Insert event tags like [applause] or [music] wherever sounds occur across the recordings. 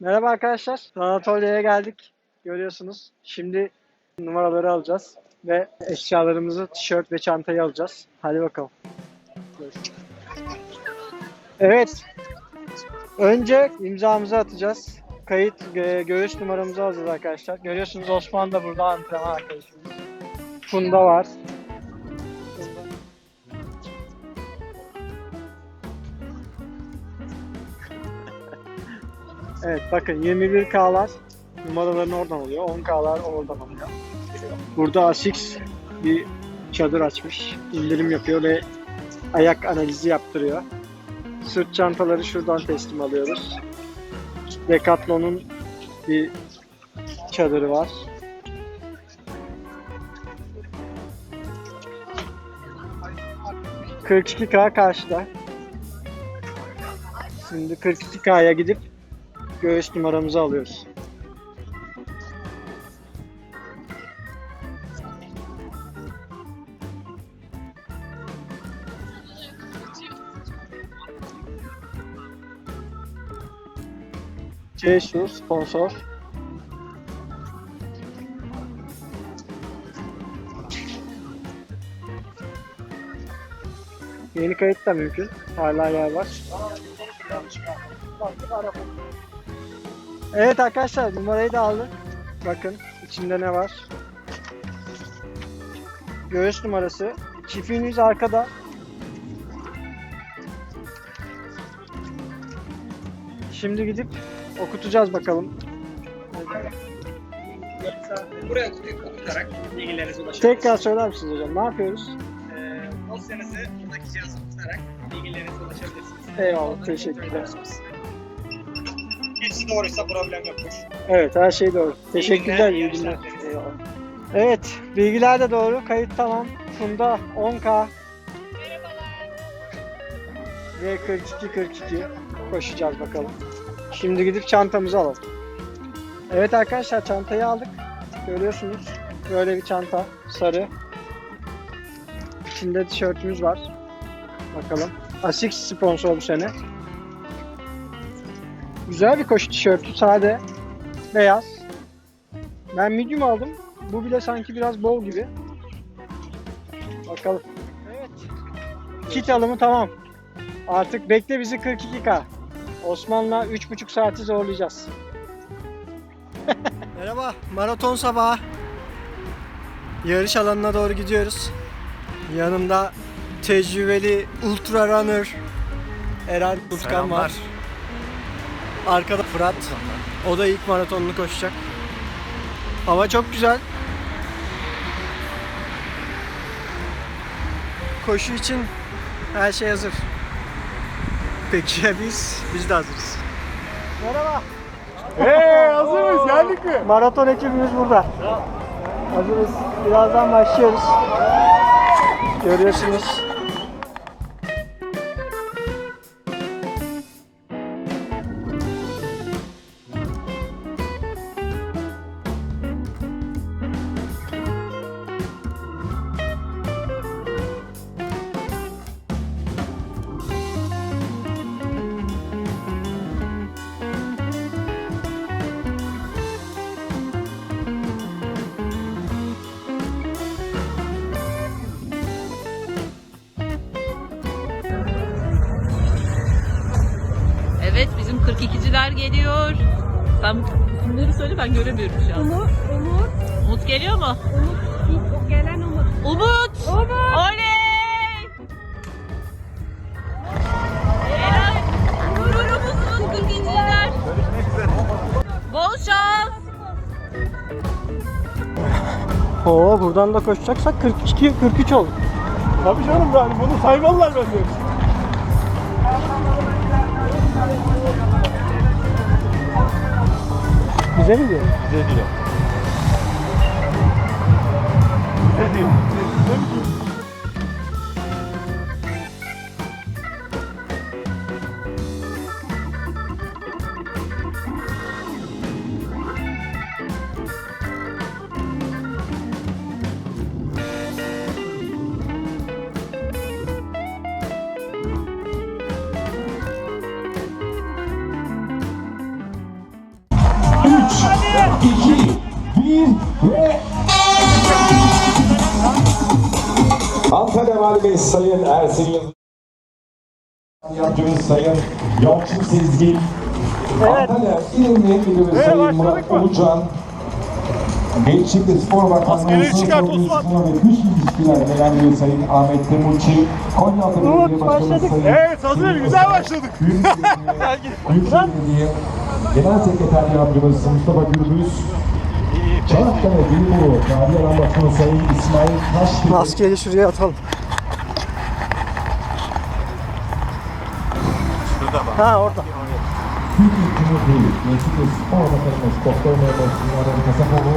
Merhaba arkadaşlar. Anatolia'ya geldik. Görüyorsunuz. Şimdi numaraları alacağız ve eşyalarımızı, tişört ve çantayı alacağız. Hadi bakalım. Evet. Önce imzamızı atacağız. Kayıt göğüs numaramızı alacağız arkadaşlar. Görüyorsunuz Osman da burada antrenman arkadaşımız. Funda var. Evet bakın 21K'lar numaralarını oradan alıyor. 10K'lar oradan alıyor. Burada Asics bir çadır açmış. indirim yapıyor ve ayak analizi yaptırıyor. Sırt çantaları şuradan teslim alıyoruz. Decathlon'un bir çadırı var. ...42K karşıda. Şimdi 42K'ya gidip göğüs numaramızı alıyoruz. C sponsor. Yeni kayıt da mümkün. Hala yer var. Evet arkadaşlar numarayı da aldık. Bakın içinde ne var. Göğüs numarası. Çiftliğiniz arkada. Şimdi gidip okutacağız bakalım. Buraya kutuyu kapatarak bilgilerinize ulaşabilirsiniz. Tekrar söyler misiniz hocam? Ne yapıyoruz? Ee, dosyanızı buradaki cihaza tutarak bilgilerinize ulaşabilirsiniz. Eyvallah, teşekkürler. Hepsi doğruysa problem yoktur. Evet her şey doğru. Teşekkürler. iyi günler. Evet bilgiler de doğru. Kayıt tamam. Funda 10K. Ve 42 42 koşacağız bakalım. Şimdi gidip çantamızı alalım. Evet arkadaşlar çantayı aldık. Görüyorsunuz. Böyle bir çanta. Sarı. İçinde tişörtümüz var. Bakalım. Asics sponsor bu sene. Güzel bir koşu tişörtü. Sade. Beyaz. Ben medium aldım. Bu bile sanki biraz bol gibi. Bakalım. Evet. Kit alımı tamam. Artık bekle bizi 42K. Osman'la 3,5 saati zorlayacağız. [laughs] Merhaba, maraton sabahı. Yarış alanına doğru gidiyoruz. Yanımda tecrübeli ultra runner Eren Tutkan var. Arkada Fırat. O da ilk maratonunu koşacak. Hava çok güzel. Koşu için her şey hazır. Peki ya biz? Biz de hazırız. Merhaba. Hey hazır mıyız? Geldik mi? Maraton ekibimiz burada. Hazırız. Birazdan başlıyoruz. Görüyorsunuz. Geliyor. Sen isimleri söyle ben göremiyorum şu an. Umut, Umut, Umut geliyor mu? Umut, ilk gelen Umut. Umut! Umut! Oley! Helal! Gururumuzun 42'ciler. Bol şans! Oo buradan da koşacaksak 42 43 olur. Tabii canım yani bunu saymalılar bence. [laughs] Bize mi diyor? Bize diyor. Bize diyor. 2, Valimiz Sayın Ersin Yıldız. Yardımcımız Sayın Yalçın Sezgin. Evet. Antalya İl Emniyet Müdürü Evet, Sayın Murat? Ulucan. Gençlik Spor Bakanlığı Ulusal çıkart, Sorumlu Osman. Spor ve Dış İlişkiler Genel Müdürü Sayın Ahmet. Konyaaltı Umut, Belediye Başkanı başladık. Sayın Evet hazır güzel başladık. Büyük Belediye [laughs] Genel Sekreter Yardımcımız Mustafa Gürbüz. Çanakkale Bilmuru Nabi Alan Başkanı Sayın İsmail Taştepe. Maskeyi şuraya atalım. Ha orada. Türkiye Cumhuriyeti Gençlik ve Spor Bakanımız Doktor Mehmet Sinan Kasapoğlu.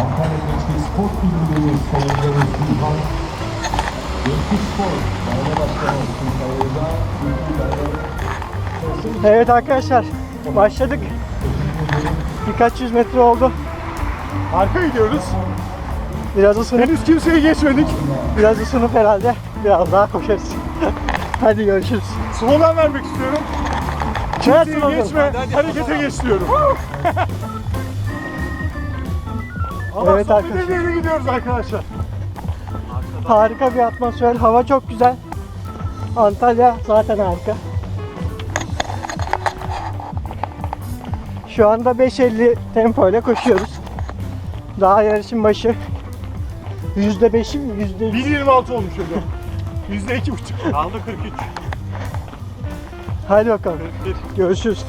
Antalya Gençlik Spor Kulübü Sayın Yavuz Gülhan. Gençlik Spor Daire Başkanı Sultan Reza. Ülkü Daire Evet arkadaşlar başladık. Birkaç yüz metre oldu. Arka gidiyoruz. Biraz ısınıp, Henüz kimseyi geçmedik. biraz ısınıp herhalde biraz daha koşarız. [laughs] Hadi görüşürüz. Slogan vermek istiyorum. Evet, Kimseyi slogan. geçme, harekete geç diyorum. [laughs] Evet arkadaşlar. de gidiyoruz arkadaşlar. Harika bir atmosfer. Hava çok güzel. Antalya zaten harika. Şu anda 5.50 tempo ile koşuyoruz. Daha yarışın başı. %5'i mi? %100. 1.26 olmuş hocam. Yüzde iki buçuk. Kaldı 43. Hadi bakalım. Görüşürüz.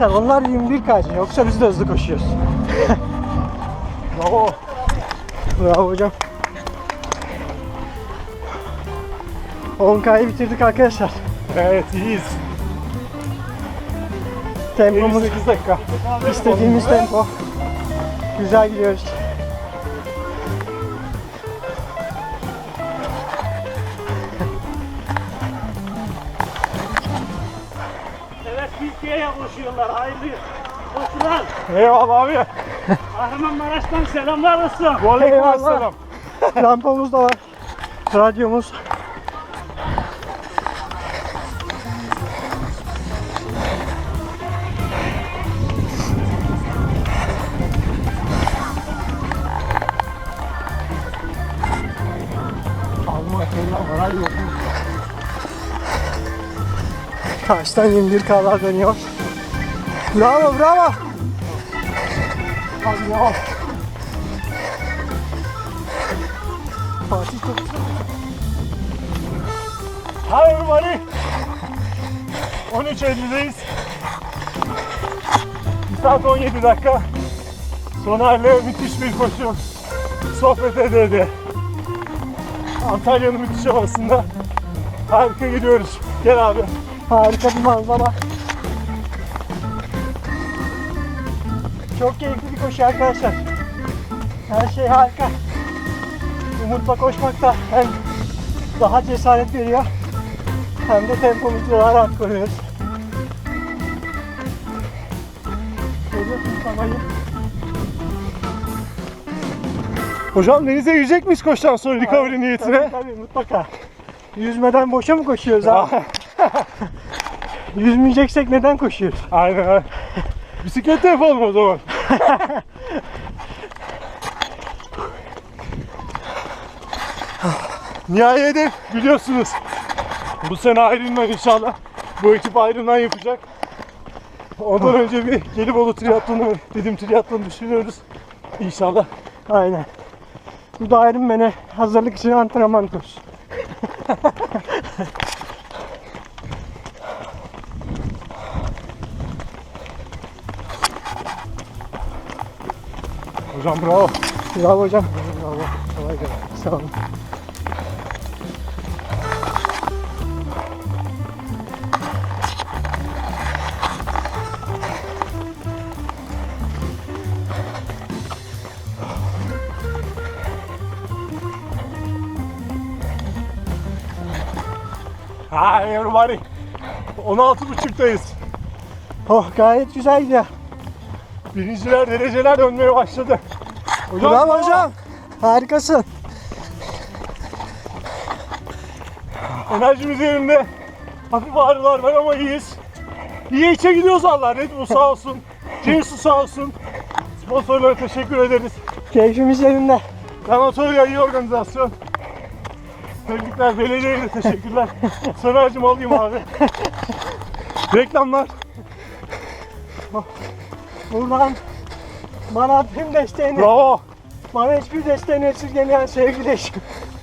Arkadaşlar onlar 21 kaç. Yoksa biz de hızlı koşuyoruz. Bravo. Bravo hocam. 10K'yı bitirdik arkadaşlar. Evet iyiyiz. Tempomuz 58 dakika. istediğimiz tempo. Güzel gidiyoruz. Türkiye'ye koşuyorlar. Hayırlı koşular. Eyvallah abi. Kahramanmaraş'tan selamlar olsun. Aleyküm selam. Rampamız da var. Radyomuz. Var yok. Karşıdan 21 kağılar dönüyor. Bravo bravo. Ya. Fatih çok Hi everybody. 13.50'deyiz. 1 saat 17 dakika. Soner'le müthiş bir koşu. Sohbet ede. Antalya'nın müthiş havasında. Harika gidiyoruz. Gel abi. Harika bir manzara. Çok keyifli bir koşu arkadaşlar. Her şey harika. Umutla koşmak da hem daha cesaret veriyor hem de tempomuzu daha rahat koruyoruz. Görüyorsunuz havayı. Hocam denize yüzecek miyiz koştan sonra recovery niyetine? Tabii tabii mutlaka. Yüzmeden boşa mı koşuyoruz abi? [laughs] Yüzmeyeceksek neden koşuyoruz? Aynen aynen. Bisiklet yapalım o zaman. [laughs] Nihai hedef biliyorsunuz. Bu sene ayrılma inşallah. Bu ekip ayrılma yapacak. Ondan önce bir Gelibolu triatlonu, dedim triatlonu düşünüyoruz. İnşallah. Aynen. Bu da Ironman'e hazırlık için antrenman kursu. Hocam bravo. Bravo hocam. Bravo. Kolay gelsin. Sağ olun. Hi everybody. 16.5'tayız. Oh gayet güzel gidiyor. Birinciler dereceler dönmeye başladı. Hocam, Bravo hocam. Harikasın. Enerjimiz yerinde. Hafif ağrılar var ama iyiyiz. İyi içe gidiyoruz Allah. Red Bull sağ olsun. Jinsu sağ olsun. Sponsorlara teşekkür ederiz. Keyfimiz yerinde. Kanatoria iyi organizasyon. Tebrikler belediyeye de teşekkürler. Soner'cim alayım abi. Reklamlar. Buradan bana tüm desteğini, Bravo. bana hiçbir desteğini esirgemeyen sevgili eşim.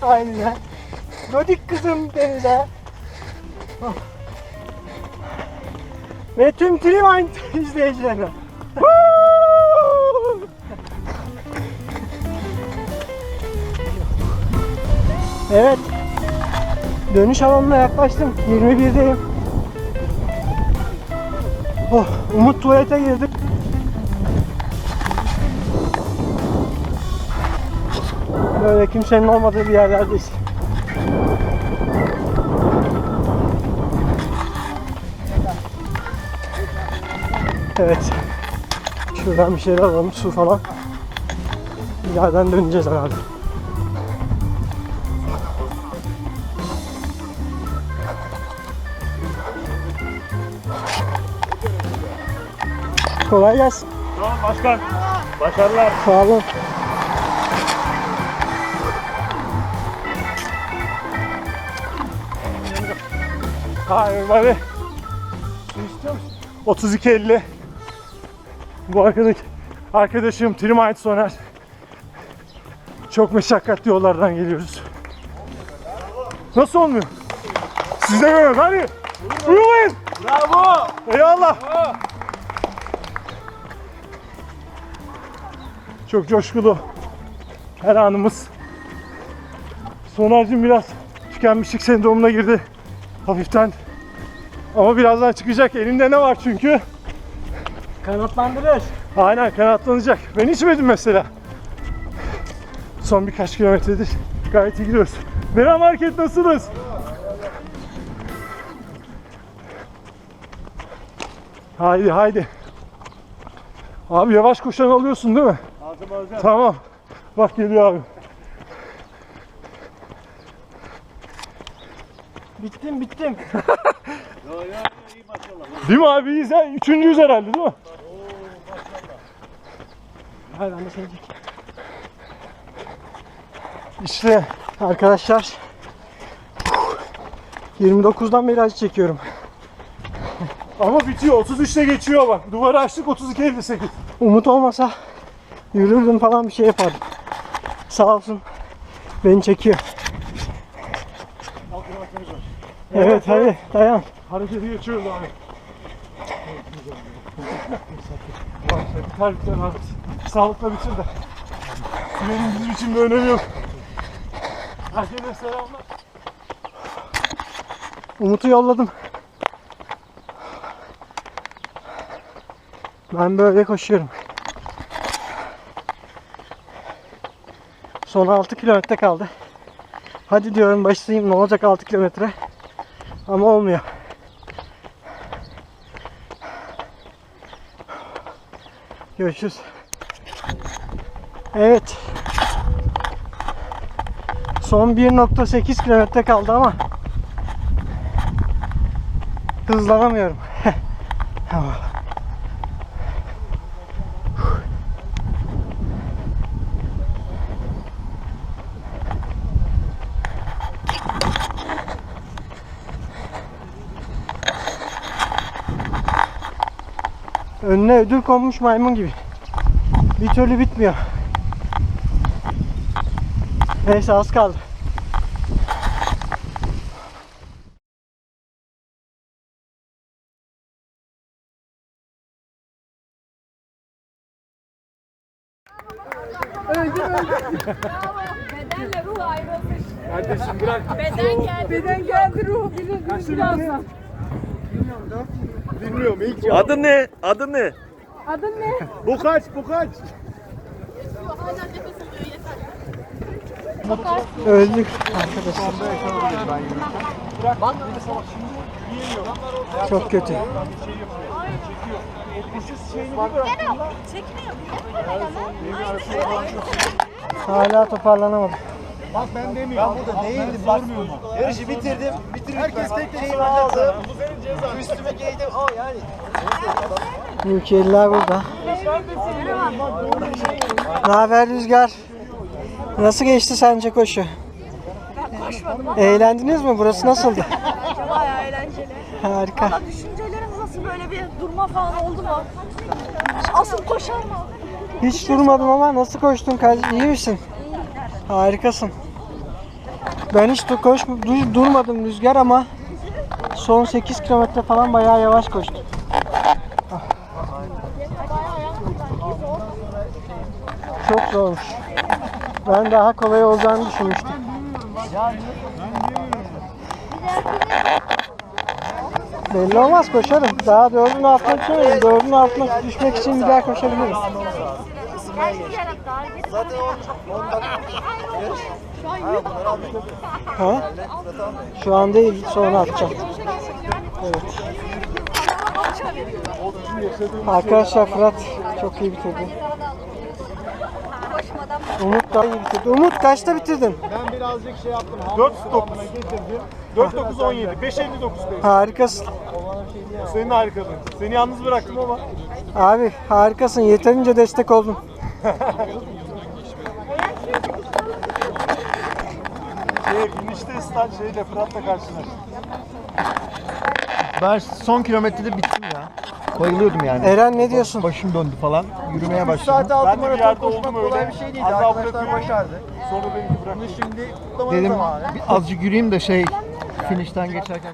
Aynen. Dodik kızım Denize. Oh. Ve tüm Trivind [laughs] izleyicilerine. evet. Dönüş alanına yaklaştım. 21'deyim. Oh, Umut tuvalete girdi. Böyle kimsenin olmadığı bir yerlerdeyiz. Evet. Şuradan bir şeyler alalım, su falan. Yerden döneceğiz herhalde. Kolay gelsin. Tamam başkan. Başarılar. Sağ olun. Su istiyor musun? 32.50. Bu arkadaki arkadaşım Trimite Soner. Çok meşakkatli yollardan geliyoruz. Nasıl olmuyor? Siz de görün hadi. Buyurun. Bravo. Eyvallah. Çok coşkulu her anımız. Soner'cim biraz tükenmişlik sendromuna girdi. Hafiften. Ama birazdan çıkacak. Elinde ne var çünkü? Kanatlandırır. Aynen kanatlanacak. Ben içmedim mesela. Son birkaç kilometredir gayet iyi gidiyoruz. Mera Market nasılsınız? Haydi haydi. Abi yavaş koşan alıyorsun değil mi? Aldım alacağım. Tamam. Bak geliyor abi. Bittim bittim. Değil mi abi? İyiyiz ha. Üçüncüyüz herhalde değil mi? Hayır ben de seni çekeyim. İşte Arkadaşlar 29'dan beri acı çekiyorum. ama bitiyor. 33'te geçiyor bak. Duvarı açtık 32.58. Umut olmasa yürürdüm falan bir şey yapardım. Sağ olsun beni çekiyor. Evet hadi dayan. Hareketi geçiyoruz abi. Biter abi. Sağlıkla bitir de. Sürenin bizim için bir önemi yok. Herkese selamlar. Umut'u yolladım. Ben böyle koşuyorum. Son 6 kilometre kaldı. Hadi diyorum başlayayım ne olacak 6 kilometre. Ama olmuyor. Görüşürüz. Evet. Son 1.8 kilometre kaldı ama hızlanamıyorum. [laughs] Önüne ödül konmuş maymun gibi. Bir türlü bitmiyor. Neyse az kaldı. Bedenle ruh ayrılmış. Kardeşim bırak. Beden geldi. Beden geldi ruh bilir birazdan. Bilmiyorum ilk ya. Adın ne? Adın ne? Adın ne? Bu kaç? Bu kaç? Öldük arkadaşlar. Çok kötü. Hala toparlanamadım. Yarışı bitirdim. Bitirdim. Herkes tek tek şeyini aldı. Üstüme giydim. Aa yani. Ülkeliler burada. Ne haber Rüzgar? Nasıl geçti sence koşu? Eğlendiniz mi? Burası nasıldı? Bayağı eğlenceli. Harika. Valla düşünceleriniz nasıl böyle bir durma falan oldu mu? Asıl koşar mı? Hiç durmadım ama nasıl koştun? Kaç- İyi misin? Harikasın. Ben hiç koş dur- durmadım Rüzgar ama son 8 kilometre falan bayağı yavaş koştum. Çok zormuş. Ben daha kolay olacağını düşünmüştüm. Belli olmaz koşarım. Daha dördün altına düşemedim. Dördün altına düşmek için bir daha koşabilirim. Zaten 10 dakika. Ha? Şu an değil, sonra atacağım. Evet. Arkadaşlar Fırat çok iyi bitirdi. Umut da iyi bitirdi. Umut kaçta bitirdin? 4 9 getirdim. 4 9 17. 5 59 Harikasın. Senin harikadın. Seni yalnız bıraktım ama. Abi harikasın. Yeterince destek oldun. Şey, finişte stan şeyle Fırat'la karşılaştık. Ben son kilometrede bittim ya. Bayılıyordum yani. Eren ne diyorsun? Başım döndü falan. Yürümeye başladım. saat Ben de bir yerde oldum öyle. bir şey değildi. Az daha Arkadaşlar bırakıyorum. başardı. Sonra beni bıraktı. Şimdi dedim bir azıcık yürüyeyim de şey finişten geçerken